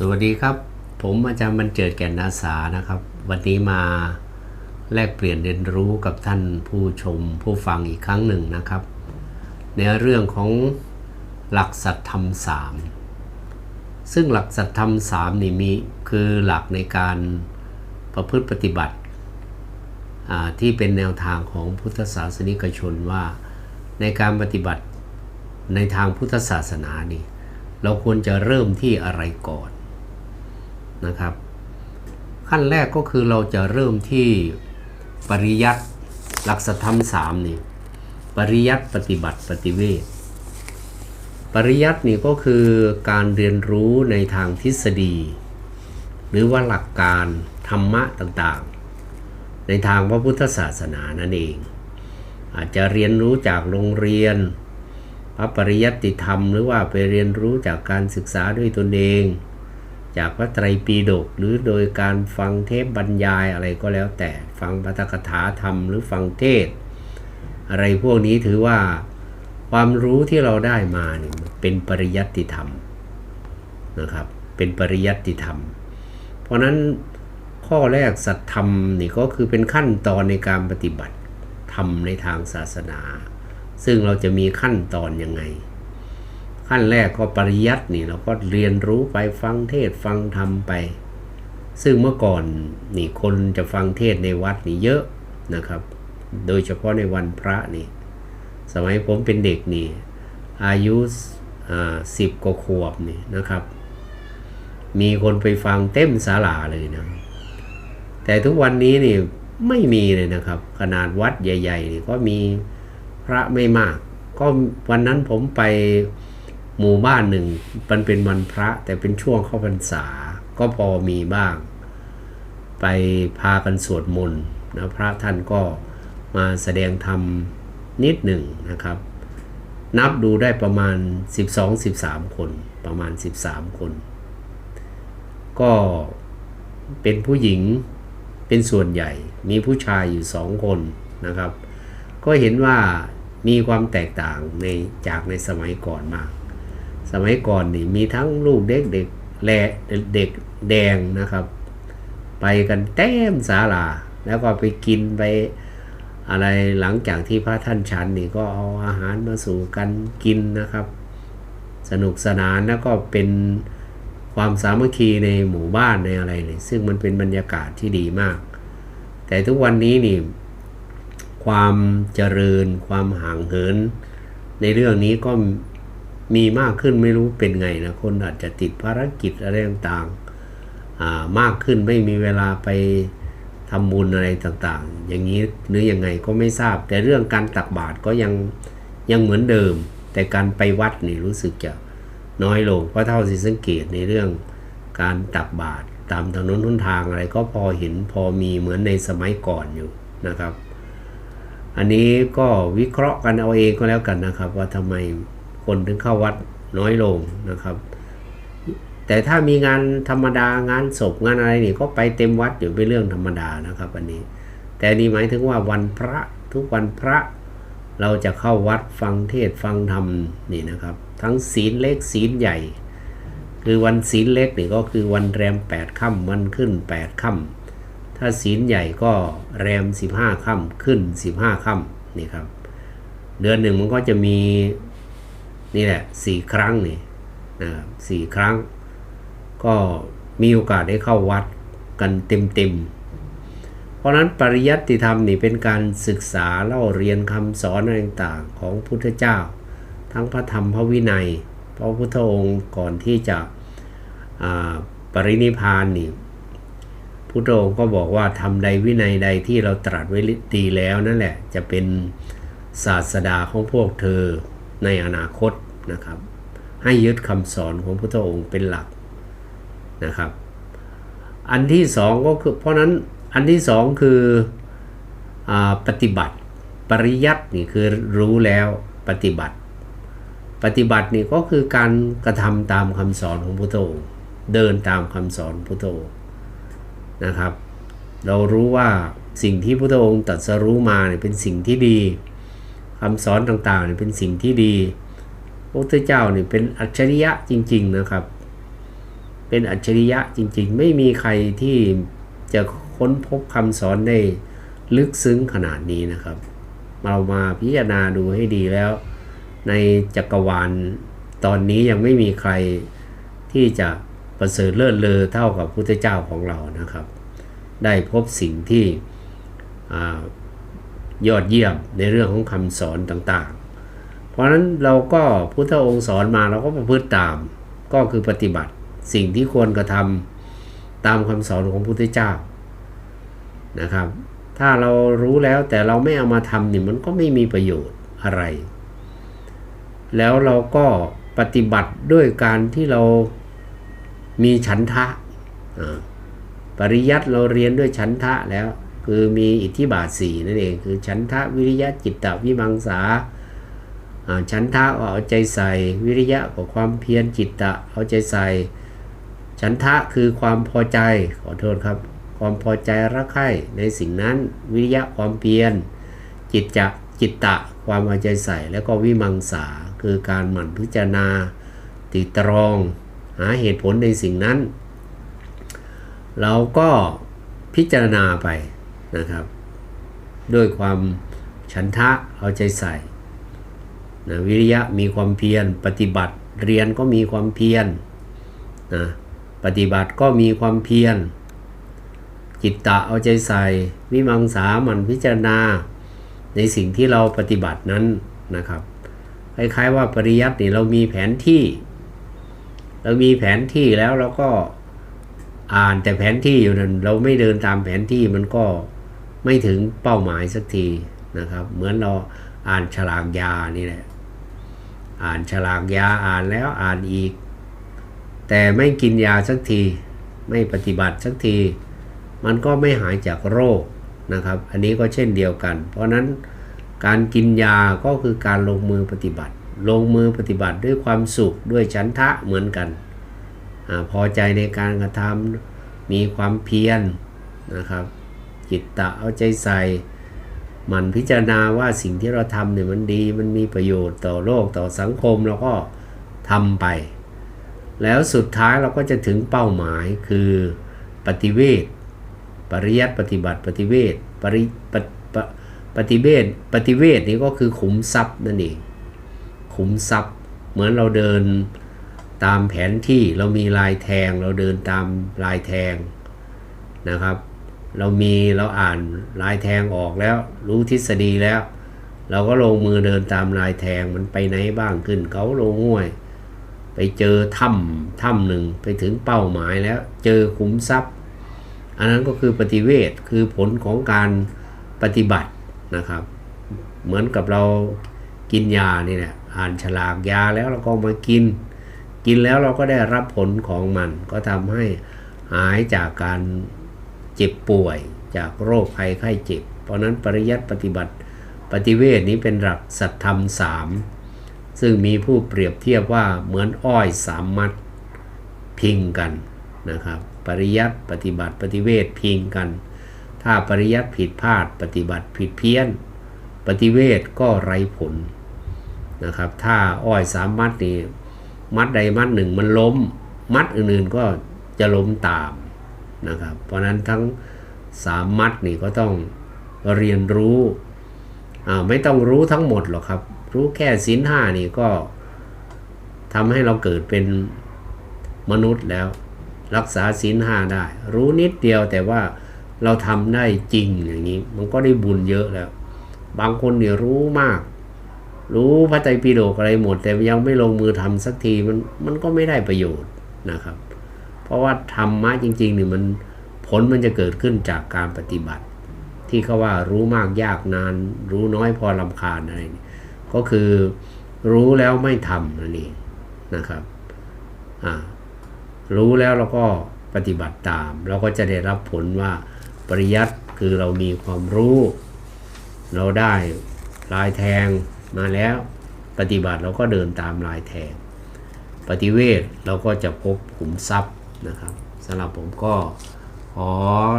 สวัสดีครับ ผมอาจารย์บรรเจิดแก่นนาสานะครับ วันนี้มาแลกเปลี่ยนเรียนรู้กับท่านผู้ชมผู้ฟังอีกครั้งหนึ่งนะครับ ในเรื่องของหลักสัตธรรมสามซึ่งหลักสัตธรรมสามนี่มีคือหลักในการประพฤติปฏิบัติที่เป็นแนวทางของพุทธศาสนิกชนว่าในการปฏิบัติในทางพุทธศาสนานี่เราควรจะเริ่มที่อะไรก่อน นะครับ ขั้นแรกก็คือเราจะเริ่มที่ปริยัติหลักสธรรมสามนี่ปริยัติปฏิบัติปฏิเวทปริยัตินี่ก็คือการเรียนรู้ในทางทฤษฎี หรือว่าหลักการธรรมะต่างๆ ในทางพระพุทธศาสนานั่นเอง อาจจะเรียนรู้จากโรงเรียน พระปริยัติธรรม หรือว่าไปเรียนรู้จากการศึกษาด้วยตนเอง จากพระไตรปิฎกหรือโดยการฟังเทปบรรยายอะไรก็แล้วแต่ฟังปาฐกถาธรรมหรือฟังเทศ อะไรพวกนี้ถือว่าความรู้ที่เราได้มาเนี่ยเป็นปริยัติธรรมนะครับเป็นปริยัติธรรม เพราะฉะนั้นข้อแรกสัตธรรมนี่ก็คือเป็นขั้นตอนในการปฏิบัติธรรมในทางศาสนา ซึ่งเราจะมีขั้นตอนยังไง ขั้นแรกก็ปริยัตินี่เราก็เรียนรู้ไปฟังเทศฟังธรรมไป ซึ่งเมื่อก่อนนี่คนจะฟังเทศในวัดนี่เยอะนะครับ โดยเฉพาะในวันพระนี่ สมัยผมเป็นเด็กนี่ อายุสิบกว่าขวบนี่นะครับ มีคนไปฟังเต็มศาลาเลยนะ แต่ทุกวันนี้นี่ไม่มีเลยนะครับ ขนาดวัดใหญ่ๆนี่ก็มีพระไม่มาก ก็วันนั้นผมไป หมู่บ้านหนึ่งมันเป็นวันพระแต่เป็นช่วงเข้าพรรษา ก็พอมีบ้าง ไปพากันสวดมนต์นะพระท่านก็มาแสดงธรรมนิดหนึ่งนะครับ นับดูได้ประมาณ 12-13 คนประมาณ 13 คน ก็เป็นผู้หญิงเป็นส่วนใหญ่มีผู้ชายอยู่สองคนนะครับ ก็เห็นว่ามีความแตกต่างในจากในสมัยก่อนมาก สมัยก่อนนี่มีทั้งลูกเด็กเด็กแลเด็กแดงนะครับ ไปกันเต็มศาลา แล้วก็ไปกินไปอะไรหลังจากที่พระท่านฉันนี่ก็เอาอาหารมาสู่กันกินนะครับ สนุกสนานแล้วก็เป็นความสามัคคีในหมู่บ้านในอะไรเลยซึ่งมันเป็นบรรยากาศที่ดีมาก แต่ทุกวันนี้นี่ความเจริญความห่างเหิน ในเรื่องนี้ก็ มีมากขึ้นไม่รู้เป็นไงนะคนอาจจะติดภารกิจอะไรต่างๆมากขึ้นไม่มีเวลาไปทำบุญอะไรต่างๆ อย่างนี้หรืออยังไงก็ไม่ทราบ แต่เรื่องการตักบาตรก็ยังยังเหมือนเดิม แต่การไปวัดนี่รู้สึกจะน้อยลงเพราะเท่าที่สังเกตในเรื่องการตักบาตรตามถนนทุนทางอะไรก็พอเห็นพอมีเหมือนในสมัยก่อนอยู่นะครับ อันนี้ก็วิเคราะห์กันเอาเองก็แล้วกันนะครับ ว่าทำไม คนถึงเข้าวัดน้อยลงนะครับ แต่ถ้ามีงานธรรมดางานศพงานอะไรนี่ก็ไปเต็มวัดอยู่เป็นเรื่องธรรมดานะครับอันนี้ แต่นี่หมายถึงว่าวันพระทุกวันพระเราจะเข้าวัดฟังเทศฟังธรรมนี่นะครับ ทั้งศีลเล็กศีลใหญ่ คือวันศีลเล็กนี่ก็คือวันแรมแปดค่ำวันขึ้นแปดค่ำถ้าศีลใหญ่ก็แรมสิบห้าค่ำขึ้นสิบห้าค่ำนี่ครับเดือนหนึ่งมันก็จะมี นี่แหละสี่ครั้งนี่นะครับสี่ครั้ง ก็มีโอกาสได้เข้าวัดกันเต็มๆเพราะนั้นปริยัติธรรมนี่เป็นการศึกษาเล่าเรียนคำสอนอะไรต่างๆของพุทธเจ้า ทั้งพระธรรมพระวินัย พระพุทธองค์ก่อนที่จะปรินิพานนี่พุทธองค์ก็บอกว่าทำใดวินัยใดที่เราตรัสไว้ดีแล้วนั่นแหละจะเป็นศาสดาของพวกเธอในอนาคต นะครับ ให้ยึดคำสอนของพระองค์เป็นหลักนะครับ อันที่สองก็คือเพราะนั้นอันที่สองคืออปฏิบัติปริยัตินี่คือรู้แล้วปฏิบัติ ปฏิบัตินี่ก็คือการกระทำตามคำสอนของพระองค์เดินตามคำสอนพระองค์นะครับ เรารู้ว่าสิ่งที่พระองค์ตรัสรู้มาเนี่ยเป็นสิ่งที่ดีคำสอนต่างๆเนี่ยเป็นสิ่งที่ดี ระพุทธเจ้าเนี่ยเป็นอัจฉริยะจริง ๆนะครับ เป็นอัจฉริยะจริง ๆ ไม่มีใครที่จะค้นพบคำสอนได้ลึกซึ้งขนาดนี้นะครับ เรามาพิจารณาดูให้ดีแล้ว ในจักรวาลตอนนี้ยังไม่มีใครที่จะประเสริฐเลิศเลอเท่ากับพุทธเจ้าของเรานะครับ ได้พบสิ่งที่อยอดเยี่ยมในเรื่องของคำสอนต่างๆ เพราะนั้นเราก็พุทธองค์สอนมาเราก็ประพฤติตามก็คือปฏิบัติสิ่งที่ควรกระทำตามคำสอนของพุทธเจ้านะครับ ถ้าเรารู้แล้วแต่เราไม่เอามาทำนี่มันก็ไม่มีประโยชน์อะไร แล้วเราก็ปฏิบัติด้วยการที่เรามีฉันทะอ่าปริยัติเราเรียนด้วยฉันทะแล้ว คือมีอิทธิบาทสี่นั่นเอง คือฉันทะวิริยะจิตตวิมังสา ฉันทะเอาใจใส่ วิริยะก็ความเพียรจิตตะเอาใจใส่ ฉันทะคือความพอใจขอโทษครับ ความพอใจรักใคร่ในสิ่งนั้นวิริยะความเพียรจิตจะจิตตะความเอาใจใส่ แล้วก็วิมังสาคือการหมั่นพิจารณาติตรอง หาเหตุผลในสิ่งนั้น เราก็พิจารณาไปนะครับ ด้วยความฉันทะเอาใจใส่ นะวิริยะมีความเพียร ปฏิบัติเรียนก็มีความเพียรนะปฏิบัติก็มีความเพียร จิตตะเอาใจใส่ วิมังสาหมันพิจารณา ในสิ่งที่เราปฏิบัตินั้นนะครับคล้ายๆว่าปริยัตินี่เรามีแผนที่ เรามีแผนที่แล้วเราก็อ่านแต่แผนที่อยู่นั้นเราไม่เดินตามแผนที่มันก็ไม่ถึงเป้าหมายสักทีนะครับ เหมือนเราอ่านฉลากยานี่แหละ อ่านฉลากยาอ่านแล้วอ่านอีก แต่ไม่กินยาสักที ไม่ปฏิบัติสักที มันก็ไม่หายจากโรคนะครับ อันนี้ก็เช่นเดียวกัน เพราะนั้นการกินยาก็คือการลงมือปฏิบัติ ลงมือปฏิบัติด้วยความสุขด้วยฉันทะเหมือนกันอพอใจในการกระทำมีความเพียรนะครับ จิตตะเอาใจใส่ มันพิจารณาว่าสิ่งที่เราทำเนี่ยมันดีมันมีประโยชน์ต่อโลกต่อสังคมเราก็ทำไป แล้วสุดท้ายเราก็จะถึงเป้าหมายคือปฏิเวทปริยัติปฏิบัติปฏิเวทปริปปปฏิเวทปฏิเวทนี้ก็คือขุมทรัพย์นั่นเองขุมทรัพย์เหมือนเราเดินตามแผนที่เรามีลายแทงเราเดินตามลายแทงนะครับ เรามีเราอ่านลายแทงออกแล้ว รู้ทฤษฎีแล้ว เราก็ลงมือเดินตามลายแทงมันไปไหนบ้างขึ้นเขาลงห้วย ไปเจอถ้ำถ้ำหนึ่งไปถึงเป้าหมายแล้ว เจอขุมทรัพย์ อันนั้นก็คือปฏิเวทคือผลของการปฏิบัตินะครับ เหมือนกับเรากินยานี่แหละอ่านฉลากยาแล้วเราก็มากิน กินแล้วเราก็ได้รับผลของมัน ก็ทำให้หายจากการ เจ็บป่วยจากโรคภัยไข้เจ็บ เพราะนั้นปริยัติปฏิบัติปฏิเวทนี้เป็นหลักสัตธรรมสามซึ่งมีผู้เปรียบเทียบว่าเหมือนอ้อยสามมัดพิงกันนะครับ ปริยัติปฏิบัติปฏิเวทพิงกัน ถ้าปริยัติผิดพลาด ปฏิบัติผิดเพี้ยน ปฏิเวทก็ไร้ผลนะครับ ถ้าอ้อยสามมัดนี่มัดใดมัดหนึ่งมันล้ม มัดอื่นๆก็จะล้มตาม นะครับ เพราะนั้นทั้งสามมัดนี่ก็ต้องเรียนรู้ไม่ต้องรู้ทั้งหมดหรอกครับ รู้แค่ศีลห้านี่ก็ทำให้เราเกิดเป็นมนุษย์แล้ว รักษาศีลห้าได้ รู้นิดเดียวแต่ว่าเราทำได้จริงอย่างนี้ มันก็ได้บุญเยอะแล้ว บางคนเนี่ยรู้มาก รู้พระไตรปิฎกอะไรหมด แต่ยังไม่ลงมือทำสักทีมันมันก็ไม่ได้ประโยชน์นะครับ เพราะว่าธรรมะจริงๆเนี่ยมันผลมันจะเกิดขึ้นจากการปฏิบัติ ที่เขาว่ารู้มากยากนาน รู้น้อยพอลำคาญอะไรนี่ก็คือรู้แล้วไม่ทำนั่นเองนะครับอ่ารู้แล้วเราก็ปฏิบัติตาม เราก็จะได้รับผลว่าปริยัติคือเรามีความรู้ เราได้ลายแทงมาแล้ว ปฏิบัติเราก็เดินตามลายแทง ปฏิเวทเราก็จะพบขุมทรัพย์ นะครับสำหรับผมก็ขอ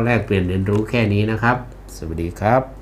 แลกเปลี่ยนเรียนรู้แค่นี้นะครับ สวัสดีครับ